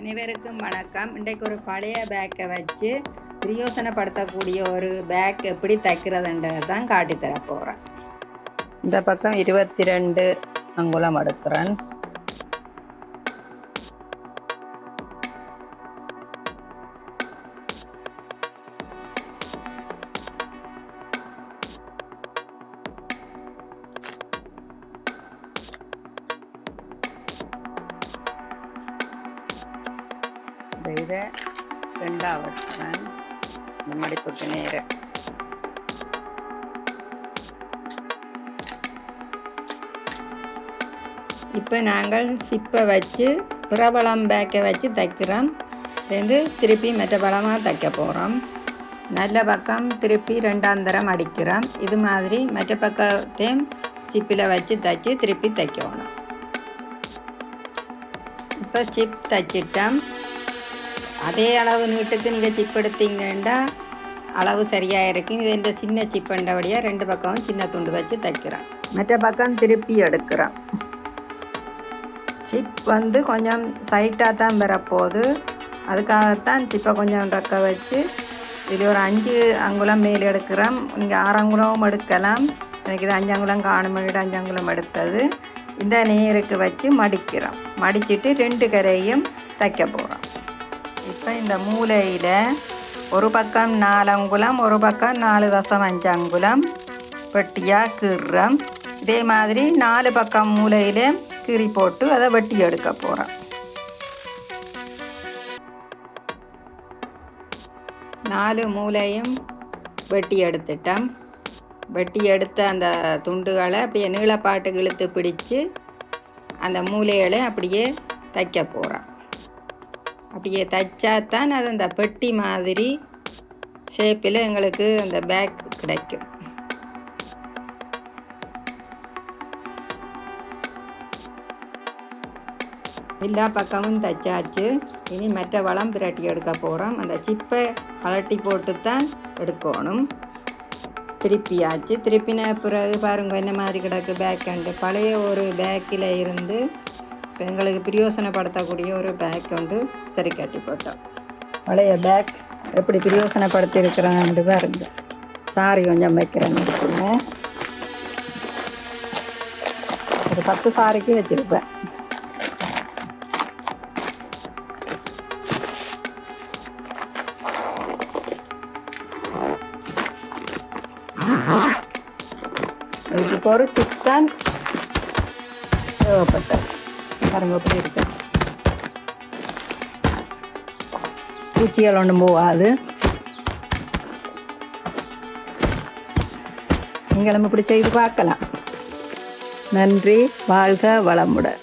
அனைவருக்கும் வணக்கம். இன்றைக்கு ஒரு பழைய பேக்கை வச்சு பிரயோசனப்படுத்தக்கூடிய ஒரு பேக் எப்படி தைக்கிறதுன்றதை தான் காட்டித்தர போகிறேன் இந்த பக்கம் இருபத்தி ரெண்டு அங்குலம் எடுக்கிறேன் இதை ரெண்டாக வச்சுக்கிறேன் இந்த மடிப்புக்கு நேரம் இப்போ நாங்கள் சிப்பை வச்சு பிரபலம் பேக்கை வச்சு தைக்கிறோம். வந்து திருப்பி மற்ற பலமாக தைக்க போகிறோம் நல்ல பக்கம் திருப்பி ரெண்டாந்தரம் அடிக்கிறோம். இது மாதிரி மற்ற பக்கத்தையும் சிப்பில் வச்சு தைச்சி திருப்பி தைக்கணும். இப்போ சிப் தைச்சிட்டோம். அதே அளவு நீட்டுக்கு நீங்கள் சிப் எடுத்தீங்கன்னா அளவு சரியாக இருக்கும். இது இந்த சின்ன சிப் பண்ணுறபடியாக ரெண்டு பக்கமும் சின்ன துண்டு வச்சு தைக்கிறேன். மற்ற பக்கம் திருப்பி எடுக்கிறேன். சிப் வந்து கொஞ்சம் சைட்டாக தான் வரப்போகுது. அதுக்காகத்தான் சிப்பை கொஞ்சம் ரெக்க வச்சு இது ஒரு அஞ்சு அங்குலம் மேல் எடுக்கிறோம் நீங்கள் ஆறு அங்குலமும் எடுக்கலாம். எனக்கு இது அஞ்சு அங்குலம் காணும். வீடு அஞ்சு அங்குலம் எடுத்தது. இந்த நேருக்கு வச்சு மடிக்கிறோம் மடிச்சிட்டு ரெண்டு கரையும் தைக்க போகிறோம் இப்போ இந்த மூலையில் ஒரு பக்கம் நாலு அங்குலம் ஒரு பக்கம் நாலு தசம் அஞ்சு அங்குலம். வெட்டியாக கீறுறோம் இதே மாதிரி நாலு பக்கம் மூலையில் கீறி போட்டு அதை வெட்டி எடுக்க போகிறோம் நாலு மூலையும் வெட்டி எடுத்துட்டோம். வெட்டி எடுத்த அந்த துண்டுகளை அப்படியே நீளப்பாட்டு இழுத்து பிடிச்சு அந்த மூலைகளை அப்படியே தைக்க போகிறோம் அப்படியே தைச்சாத்தான் அது அந்த பெட்டி மாதிரி ஷேப்பில் எங்களுக்கு அந்த பேக் கிடைக்கும். எல்லா பக்கமும் தைச்சாச்சு. இனி மற்ற வளம் பிரட்டி எடுக்க போகிறோம் அந்த சிப்பை கலட்டி போட்டு தான் எடுக்கணும். திருப்பியாச்சு. திருப்பின பிறகு பாருங்க என்ன மாதிரி கிடக்கு பேக் அண்டு பழைய ஒரு பேக்கில் இருந்து இப்போ எங்களுக்கு பிரயோசனப்படுத்தக்கூடிய ஒரு பேக் வந்து சரி கட்டி போட்டோம் பழைய பேக் எப்படி பிரயோசனப்படுத்தி இருக்கிறான்னு பாருங்க. சாரி கொஞ்சம் வைக்கிறேன்னு ஒரு பத்து சாரிக்கு வச்சுருப்பேன். இதுக்கு ஒரு சிக்கன் தேவைப்பட்டது. பாருங்க எப்படி இருக்கு. பூச்சிகள் ஒன்றும் போகாது நீங்களும் இப்படி செய்து பார்க்கலாம். நன்றி வாழ்க வளமுடன்.